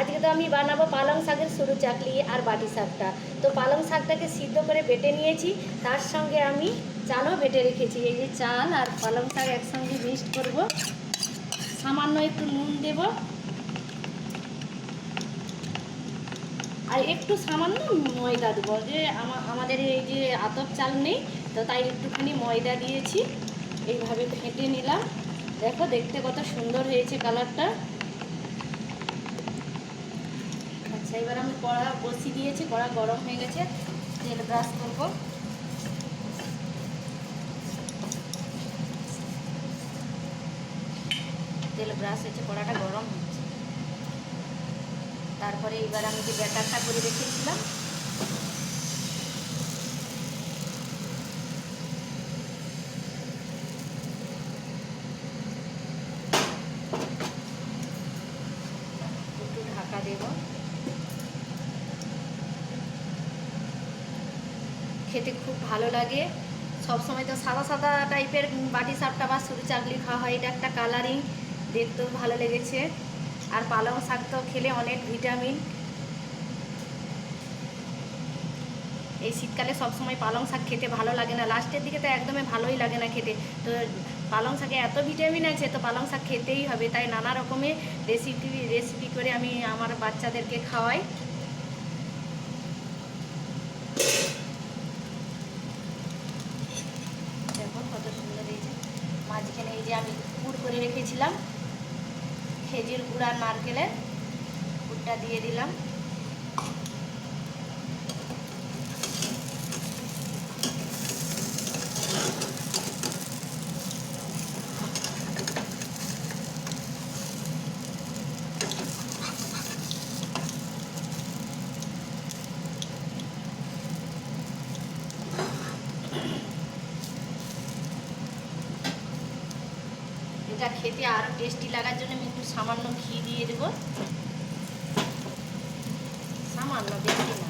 আজকে তো আমি বানাবো পালং শাকের সরু চাকলি আর বাটি শাকটা। তো পালং শাকটাকে সিদ্ধ করে বেটে নিয়েছি, তার সঙ্গে আমি চালও বেটে রেখেছি। এই যে চাল আর পালং শাক একসঙ্গে মিক্সড করব। সামান্য একটু নুন দেব। আর একটু সামান্য ময়দা দেবো। যে আমাদের এই যে আতপ চাল নেই, তো তাই একটুখানি ময়দা দিয়েছি। এইভাবে ফেটে নিলাম। দেখো, দেখতে কত সুন্দর হয়েছে কালারটা। এবার আমি কড়া বসিয়ে দিয়েছি, কড়া গরম হয়ে গেছে, তেল ব্রাশ করব। তেল ব্রাশ হয়েছে, কড়াটা গরম হচ্ছে। তারপরে এবার আমি যে ব্যাটারটা করে রেখেছিলাম ঢাকা দেব। খেতে খুব ভালো লাগে। সব সময় তো সাদা সাদা টাইপের বাটি সাপটা বা সুরি চাকলি খাওয়া হয়, এটা একটা কালারিং দেখতেও ভালো লেগেছে। আর পালং শাক তো খেলে অনেক ভিটামিন এই শীতকালে সবসময় পালং শাক খেতে ভালো লাগে না। লাস্টের দিকে তো একদমই ভালোই লাগে না খেতে। তো পালং শাকে এত ভিটামিন আছে, তো পালং শাক খেতেই হবে। তাই নানা রকমের রেসিপি রেসিপি করে আমি আমার বাচ্চাদেরকে খাওয়াই দেখো কত সুন্দর এই যে মাঝখানে এই যে আমি গুড় করে রেখেছিলাম খেজুর গুড় নারকেলের গুড়টা দিয়ে দিলাম। এটা খেতে আরও টেস্টি লাগার জন্য আমি একটু সামান্য ঘি দিয়ে দেব। সামান্য, বেশি না।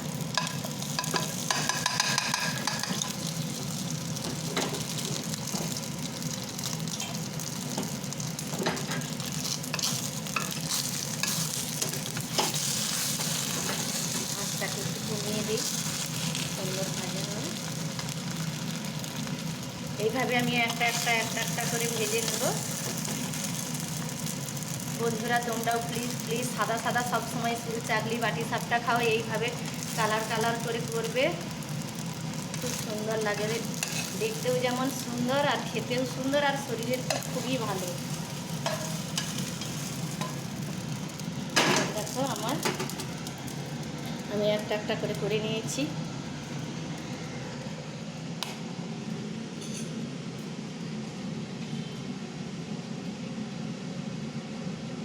একটু কমিয়ে দিই এইভাবে আমি একটা একটা একটা একটা করে ভেজে নেব। বন্ধুরা, তোমরাও প্লিজ প্লিজ সাদা সাদা সব সময় শুধু চাকলি বাটি সাপটা খাও, এইভাবে কালার কালার করে করবে। খুব সুন্দর লাগে। দেখতেও যেমন সুন্দর আর খেতেও সুন্দর আর শরীরের তো খুবই ভালো। দেখো আমার, আমি একটা একটা করে করে নিয়েছি।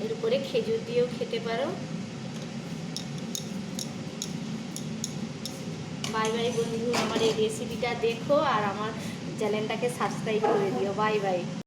এর উপরে খেজুর দিয়েও খেতে পারো। বাই বাই বন্ধু, আমার এই রেসিপিটা দেখো আর আমার চ্যানেলটাকে সাবস্ক্রাইব করে দিও। Bye bye.